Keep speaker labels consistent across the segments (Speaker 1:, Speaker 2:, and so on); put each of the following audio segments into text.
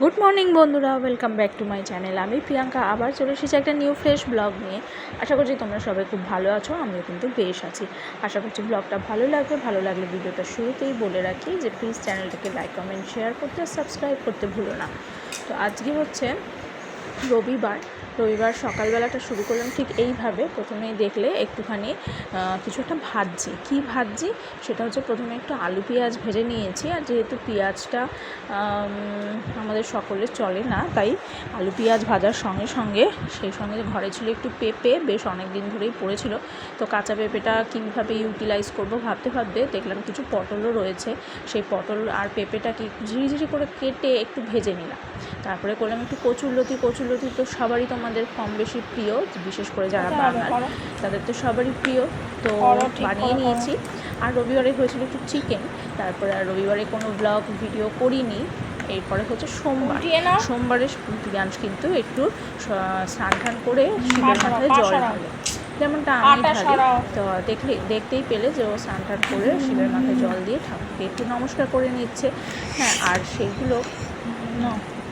Speaker 1: Good morning বন্ধুরা। Welcome back to my channel আমি প্রিয়াঙ্কা আবার চলে এসেছি একটা নিউ ফ্রেশ ব্লগ নিয়ে। আশা করছি তোমরা সবাই খুব ভালো আছো, আমিও কিন্তু বেশ আছি। আশা করছি ব্লগটা ভালো লাগবে। ভালো লাগলে ভিডিওটা শুরুতেই বলে রাখি যে প্লিজ চ্যানেলটাকে লাইক কমেন্ট শেয়ার করতে সাবস্ক্রাইব করতে ভুলো না। তো আজকে হচ্ছে রবিবার রবিবার সকালবেলাটা শুরু করলাম ঠিক এইভাবে। প্রথমেই দেখলে একটুখানি কিছু একটা ভাজছি। কী ভাজছি? সেটা হচ্ছে প্রথমে একটু আলু পেঁয়াজ ভেজে নিয়েছি। আর যেহেতু পেঁয়াজটা আমাদের সকলের চলে না, তাই আলু পেঁয়াজ ভাজার সঙ্গে সঙ্গে, সেই সঙ্গে ঘরে ছিল একটু পেঁপে, বেশ অনেক দিন ধরেই পড়েছিল। তো কাঁচা পেঁপেটা কীভাবে ইউটিলাইজ করব ভাবতে ভাবতে দেখলাম কিছু পটলও রয়েছে। সেই পটল আর পেঁপেটাকে ঝিরিঝিরি করে কেটে একটু ভেজে নিলাম। তারপরে করলাম একটু কচুর লতি কচুরলতি কচুরলতি তো সবারই তোমাদের কম বেশি প্রিয় বিশেষ করে যারা বাঙাল তাদের তো সবারই প্রিয়। তো বানিয়ে নিয়েছি। আর রবিবারে হয়েছিল একটু চিকেন তারপরে আর রবিবারে কোনো ব্লগ ভিডিও করিনি। এরপরে হচ্ছে সোমবার। সোমবারে প্রিয়াংশ কিন্তু একটু স্নান টান করে শিবের মাথায় জল ঢালে। যেমনটা আমি ঢালি। তো দেখলে দেখতেই পেলে যে ও স্নান টান করে শিবের মাথায় জল দিয়ে ঠাকুরকে একটু নমস্কার করে নিচ্ছে। হ্যাঁ আর সেইগুলো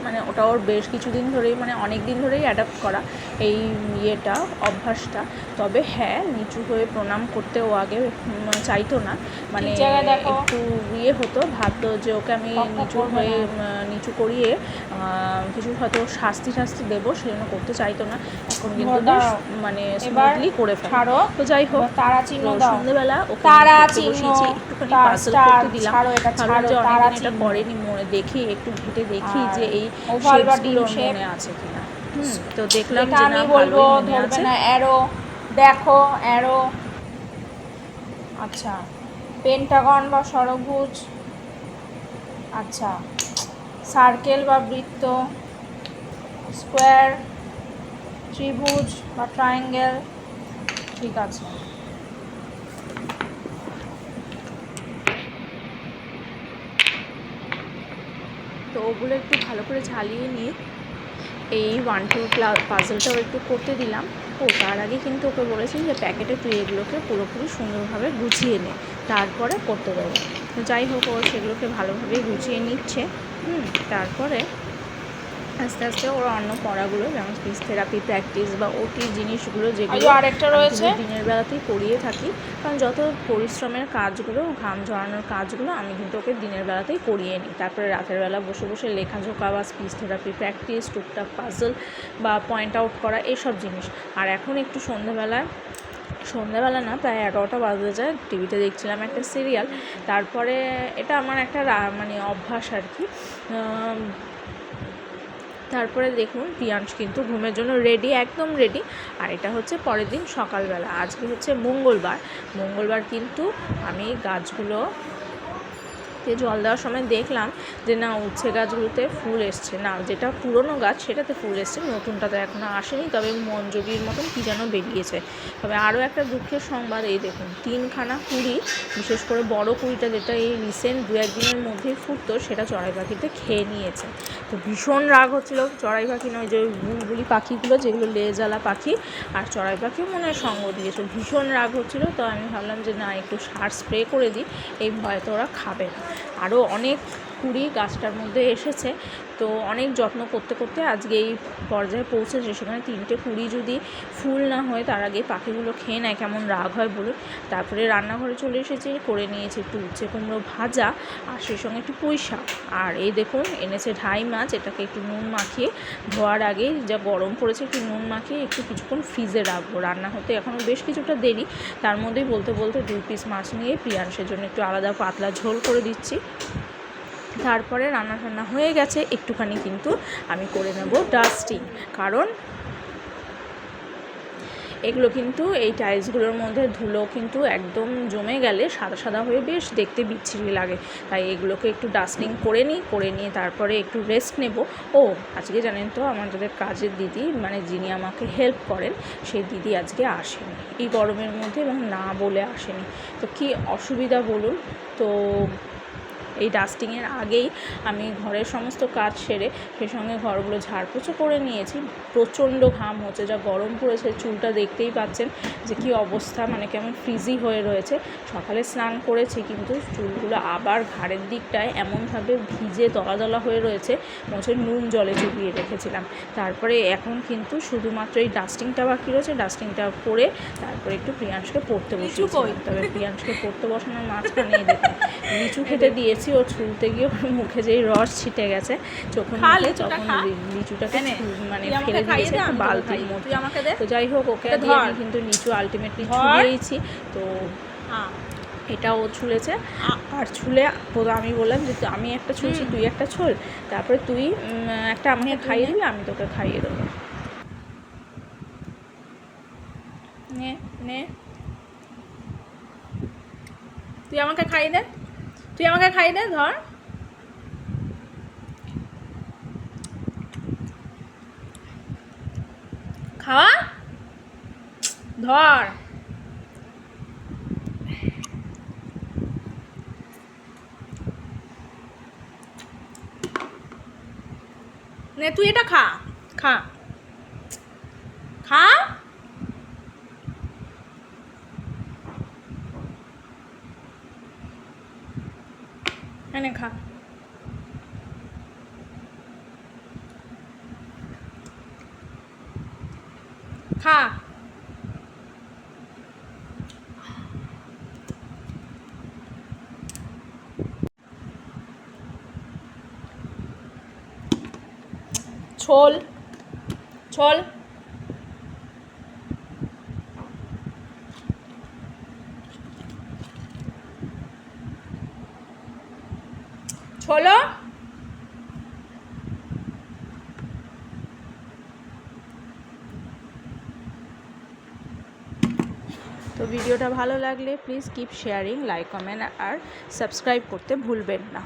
Speaker 1: মানে ওটা ওর বেশ কিছুদিন ধরেই মানে অনেক দিন ধরেই অ্যাডাপ্ট করা এই ইয়েটা অভ্যাসটা। তবে হ্যাঁ নিচু হয়ে প্রণাম করতে ও আগে চাইতো না। মানে। একটু ইয়ে হতো ভাবতো যে ওকে আমি নিচু হয়ে নিচু করিয়ে কিছু হয়তো শাস্তি শাস্তি দেবো সেজন্য করতে চাইতো না। এখন কিন্তু বেশ মানে স্মুথলি করে ফেলে। তো যাই হোক
Speaker 2: তারা চিহ্ন
Speaker 1: সন্ধ্যেবেলা ওকে
Speaker 2: তারা চিহ্ন,
Speaker 1: একটুখানি
Speaker 2: স্টার,
Speaker 1: করতে দিলাম। ভাবলাম যে অনেকদিন এটা। করেনি মনে দেখি একটু ঘেটে দেখি যে এই শেপসগুলো মনে আছে কিনা। তো দেখলাম যে না
Speaker 2: বলব ধরবে না। অ্যারো দেখো অ্যারো আচ্ছা পেন্টাগন বা ষড়ভুজ আচ্ছা সার্কেল বা বৃত্ত। স্কোয়ার ত্রিভুজ বা ট্রায়াঙ্গেল ঠিক আছে।
Speaker 1: ওগুলো একটু ভালো করে ঝালিয়ে নিয়ে এই ওয়ান টু পাজলটাও একটু করতে দিলাম। ও, তার আগে কিন্তু ওকে বলেছি যে প্যাকেটে তুই এগুলোকে পুরোপুরি সুন্দরভাবে গুছিয়ে নে, তারপরে করতে দেবো। যাই হোক, ও সেগুলোকে ভালোভাবে গুছিয়ে নিচ্ছে। হুম, তারপরে আস্তে আস্তে ওর অন্য পড়াগুলো যেমন স্পিচ থেরাপি প্র্যাকটিস বা ওটি জিনিসগুলো যেগুলো
Speaker 2: আরও আরেকটা রয়েছে।
Speaker 1: দিনের বেলাতেই করিয়ে থাকি। কারণ যত পরিশ্রমের কাজগুলো ঘাম ঝরানোর কাজগুলো আমি কিন্তু ওকে দিনের বেলাতেই করিয়ে নিই। তারপরে রাতের বেলা বসে বসে লেখাঝোকা বা স্পিচ থেরাপি প্র্যাকটিস টুকটাক পাজল বা পয়েন্ট আউট করা এইসব জিনিস। আর এখন একটু সন্ধ্যাবেলায় সন্ধ্যাবেলা না প্রায় এগারোটা বাজতে যায় টিভিতে দেখছিলাম একটা সিরিয়াল তারপরে এটা আমার একটা মানে অভ্যাস আর কি। তারপরে দেখুন প্রিয়াংশ কিন্তু ঘুমের জন্য রেডি একদম রেডি আর এটা হচ্ছে পরের দিন সকালবেলা। আজকে হচ্ছে মঙ্গলবার। মঙ্গলবার কিন্তু আমি গাছগুলো তে জল দেওয়ার সময় দেখলাম যে না, উচ্ছে গাছগুলোতে ফুল এসছে। না, যেটা পুরনো গাছ সেটাতে ফুল এসছে, নতুনটা তো এখনও আসেনি। তবে মঞ্জুরির মতন কী যেন বেরিয়েছে। তবে আরও একটা দুঃখের সংবাদ, এই দেখুন, তিনখানা কুড়ি, বিশেষ করে বড় কুড়িটা যেটা এই রিসেন্ট দু একদিনের মধ্যেই ফুটতো, সেটা চড়াই পাখিতে খেয়ে নিয়েছে। তো ভীষণ রাগ হচ্ছিল চড়াই পাখি নয়, যে বুলবুলি পাখিগুলো, যেগুলো লেজালা পাখি, আর চড়াই পাখিও মনে হয় সঙ্গ দিয়েছে। ভীষণ রাগ হচ্ছিল, তো আমি ভাবলাম যে না, একটু সার স্প্রে করে দিই, এই ভয়ে তো ওরা খাবে না। আরও অনেক কুড়ি গাছটার মধ্যে এসেছে। তো অনেক যত্ন করতে করতে আজকে এই পর্যায়ে পৌঁছেছে সেখানে তিনটে কুড়ি যদি ফুল না হয়, তার আগে পাখিগুলো খেয়ে নেয়, কেমন রাগ হয় বলুন। তারপরে রান্নাঘরে চলে এসেছি, করে নিয়েছি একটু উচ্ছে কুমড়ো ভাজা আর সেই সঙ্গে একটু শাক। আর এই দেখুন, এনেছে ঢাই মাছ, এটাকে একটু নুন মাখিয়ে ধোয়ার আগে যা গরম পড়েছে একটু নুন মাখিয়ে একটু কিছুক্ষণ ফ্রিজে রাখব। রান্না হতে এখনও বেশ কিছুটা দেরি, তার মধ্যেই বলতে বলতে দুই পিস মাছ নিয়ে প্রিয়াংশের জন্য একটু আলাদা পাতলা ঝোল করে দিচ্ছি। তারপরে রান্না টান্না হয়ে গেছে, একটুখানি কিন্তু আমি করে নেব ডাস্টিং কারণ এগুলো কিন্তু এই টাইলসগুলোর মধ্যে ধুলো কিন্তু একদম জমে গেলে সাদা সাদা হয়ে বেশ দেখতে বিচ্ছিরি লাগে। তাই এগুলোকে একটু ডাস্টিং করে নিই, করে নিয়ে তারপরে একটু রেস্ট নেব। ও, আজকে জানেন তো আমাদের কাজের দিদি মানে যিনি আমাকে হেল্প করেন, সেই দিদি আজকে আসেনি। এই গরমের মধ্যে এবং না বলে আসেনি। তো কি অসুবিধা বলুন? তো এই ডাস্টিংয়ের আগেই আমি ঘরের সমস্ত কাজ সেরে সেই সঙ্গে ঘরগুলো ঝাড়পোছো করে নিয়েছি। প্রচণ্ড ঘাম হচ্ছে যা গরম পড়েছে। চুলটা দেখতেই পাচ্ছেন যে কি অবস্থা মানে কেমন ফ্রিজি হয়ে রয়েছে। সকালে স্নান করেছি কিন্তু চুলগুলো আবার ঘাড়ের দিকটায় এমনভাবে ভিজে দলা দলা হয়ে রয়েছে মনে নুন জলে চুবিয়ে রেখেছিলাম। তারপরে এখন কিন্তু শুধুমাত্র এই ডাস্টিংটা বাকি রয়েছে ডাস্টিংটা করে তারপরে একটু প্রিয়াংশকে পড়তে? বসিয়েছিলাম। তবে প্রিয়াংশকে পড়তে বসানোর মাঝখানে দেখুন লিচু খেতে দিয়েছি। ও ছুলতে গিয়ে ওর মুখে যেই রস ছিটে গেছে চোখে তখন লিচুটাকে মানে ফেলে দিয়েছে একটা বালতির। মধ্যে। তো যাই হোক ওকে দিয়ে কিন্তু নিচু আলটিমেটলি
Speaker 2: ধর।
Speaker 1: তো এটা ও ছুলেছে আর ছুলে আমি বললাম যে আমি একটা ছুলছি তুই একটা ছুল। তারপরে তুই একটা আমাকে খাইয়ে। দিবি আমি তোকে খাইয়ে দেবো। নে নে।
Speaker 2: তুই আমাকে খাইয়ে দে। তুই আমাকে খাই দে ধর। খাওয়া? ধর। নে তুই এটা খা। খা। খা? এনে খা খা ছোল ছোল ছোলো
Speaker 1: তো ভিডিওটা ভালো লাগলে please keep sharing like comment R subscribe করতে ভুলবেন না।